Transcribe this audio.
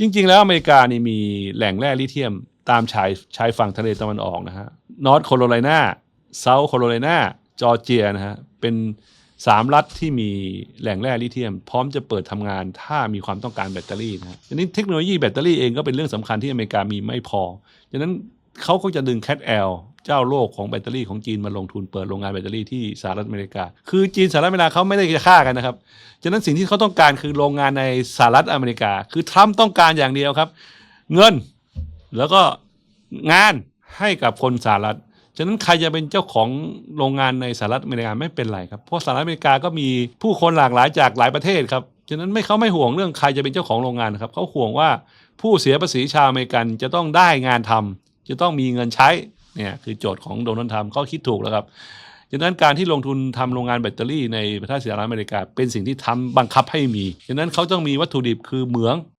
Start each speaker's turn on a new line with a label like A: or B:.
A: จริง ๆ แล้วอเมริกานี่มีแหล่งแร่ลิเทียมตามชายชายฝั่งทะเลตะวันออกนะฮะนอร์ทโคโรไลนาเซาท์โคโรไลนาจอร์เจียนะฮะเป็นสามรัฐที่มีแหล่งแร่ลิเทียม พร้อมจะเปิดทำงานถ้ามีความต้องการแบตเตอรี่นะฮะทีนี้เทคโนโลยีแบตเตอรี่เองก็เป็นเรื่องสำคัญที่อเมริกามีไม่พอดังนั้น เขาก็จะดึงแค t แอลเจ้าโลกของแบตเตอรี่ของจีนมาลงทุนเปิดโรงงานแบตเตอรี่ที่สหรัฐอเมริกา คือจีนสหรัฐอเมริกาเขาไม่ได้จะฆ่ากันนะครับ ฉะนั้นสิ่งที่เขาต้องการคือโรงงานในสหรัฐอเมริกา คือทรัมป์ต้องการอย่างเดียวครับ เงินแล้วก็งานให้กับคนสหรัฐฉะนั้นใครจะเป็นเจ้าของโรงงานในสหรัฐอเมริกาไม่เป็นไรครับ เพราะสหรัฐอเมริกาก็มีผู้คนหลากหลายจากหลายประเทศครับ ฉะนั้นไม่เขาไม่ห่วงเรื่องใครจะเป็นเจ้าของโรงงานครับเขาห่วงว่าผู้เสียภาษีชาวอเมริกันจะต้องได้งานทำ จะต้องมีเงินใช้เนี่ยคือโจทย์ของโดนัลด์ทรัมป์เขาคิดถูกแล้วครับดังนั้นการที่ลงทุนทำโรงงานแบตเตอรี่ในประเทศสหรัฐอเมริกา เป็นสิ่งที่ทำบังคับให้มีดังนั้นเขาต้องมีวัตถุดิบคือเหมือง